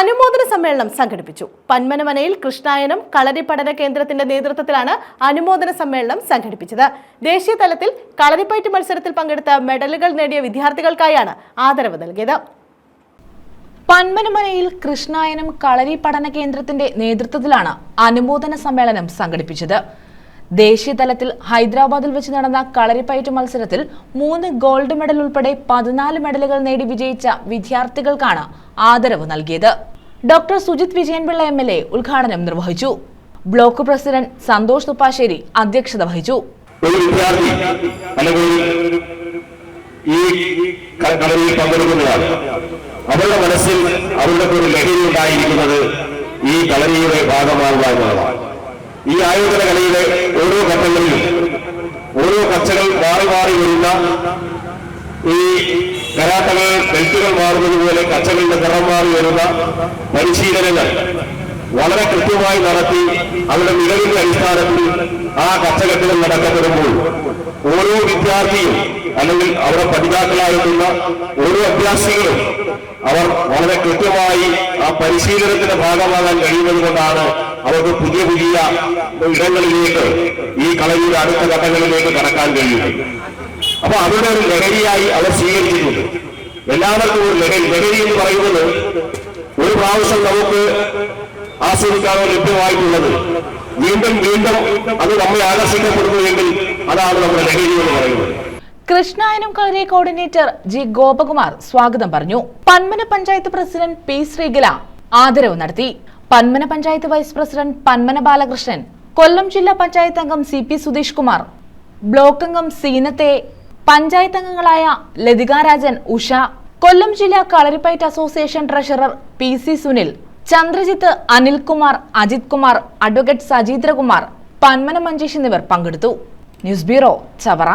അനുമോദന സമ്മേളനം സംഘടിപ്പിച്ചു. പന്മനമനയിൽ കൃഷ്ണായനം കളരി പഠന കേന്ദ്രത്തിന്റെ നേതൃത്വത്തിലാണ് അനുമോദന സമ്മേളനം സംഘടിപ്പിച്ചത്. ദേശീയ തലത്തിൽ കളരിപ്പയറ്റ് മത്സരത്തിൽ പങ്കെടുത്ത മെഡലുകൾ നേടിയ വിദ്യാർത്ഥികൾക്കായാണ് ആദരവ് നൽകിയത്. പന്മനമനയിൽ കൃഷ്ണായനം കളരി പഠന കേന്ദ്രത്തിന്റെ നേതൃത്വത്തിലാണ് അനുമോദന സമ്മേളനം സംഘടിപ്പിച്ചത്. ദേശീയ തലത്തിൽ ഹൈദരാബാദിൽ വെച്ച് നടന്ന കളരിപ്പയറ്റ് മത്സരത്തിൽ മൂന്ന് ഗോൾഡ് മെഡൽ ഉൾപ്പെടെ പതിനാല് മെഡലുകൾ നേടി വിജയിച്ച വിദ്യാർത്ഥികൾക്കാണ് ആദരവ് നൽകിയത്. Doctor Sujith Vijayan Pillai M L A ഉദ്ഘാടനം നിർവഹിച്ചു. ബ്ലോക്ക് പ്രസിഡന്റ് സന്തോഷ് തുപ്പാശ്ശേരി അധ്യക്ഷത വഹിച്ചു. ഒരു വിദ്യാർത്ഥി ഈ കളരിയിൽ പങ്കെടുക്കുന്നതാണ് അവരുടെ മനസ്സിൽ അവരുടെ ഒരു ലഹരി ഉണ്ടായിരിക്കുന്നത് ഈ കളരിയുടെ ഭാഗമാകുക എന്നുള്ളതാണ്. ഈ ആയോധന കളിയിലെ ഓരോ ഘട്ടങ്ങളിലും ഓരോ കച്ചകൾ മാറി മാറി വരുന്ന ഈ കരാട്ടകൾ ബെൽറ്റുകൾ മാറുന്നത് പോലെ കച്ചകളുടെ നിറം മാറി വരുന്ന പരിശീലനങ്ങൾ വളരെ കൃത്യമായി നടത്തി അവരുടെ മികവിന്റെ അടിസ്ഥാനത്തിൽ ആ കച്ചകെട്ടുകൾ നടക്കപ്പെടുമ്പോൾ ഓരോ വിദ്യാർത്ഥിയും അല്ലെങ്കിൽ അവരുടെ പഠിതാക്കളായിട്ടുള്ള ഓരോ അഭ്യാസികളും അവർ വളരെ കൃത്യമായി ആ പരിശീലനത്തിന്റെ ഭാഗമാകാൻ കഴിയുന്നത് കൊണ്ടാണ് അവർക്ക് പുതിയ പുതിയ ഇടങ്ങളിലേക്ക് ഈ കളരിയുടെ അടുത്ത ഘട്ടങ്ങളിലേക്ക് കടക്കാൻ കഴിയുന്നത്. അപ്പൊ അവരുടെ ഒരു ലഹരിയായി അവർ സ്വീകരിച്ചിട്ടുണ്ട് എല്ലാവർക്കും ഒരു ലഹരി ലഹരി എന്ന് പറയുന്നത് ഒരു പ്രാവശ്യം നമുക്ക് ആസ്വദിക്കാനോ ലഭ്യമായിട്ടുള്ളത് വീണ്ടും വീണ്ടും അത് നമ്മെ ആകർഷിക്കപ്പെടുന്നുവെങ്കിൽ അതാണ് നമ്മുടെ ലഹരി എന്ന് പറയുന്നത്. കൃഷ്ണായനം കളരി കോർഡിനേറ്റർ ജി ഗോപകുമാർ സ്വാഗതം പറഞ്ഞു. പന്മന പഞ്ചായത്ത് പ്രസിഡന്റ് പി ശ്രീകല ആദരവ് നടത്തി. പന്മന പഞ്ചായത്ത് വൈസ് പ്രസിഡന്റ് പന്മന ബാലകൃഷ്ണൻ കൊല്ലം ജില്ലാ പഞ്ചായത്ത് അംഗം C P Sudheesh Kumar block അംഗം സീനത്തെ പഞ്ചായത്ത് അംഗങ്ങളായ ലതിക രാജൻ ഉഷ കൊല്ലം ജില്ലാ Kalaripayattu association treasurer P C Sunil Chandrajith Anilkumar Ajith Kumar advocate Sajeendrakumar Panmana Manjesh എന്നിവർ പങ്കെടുത്തു. News bureau Chavara.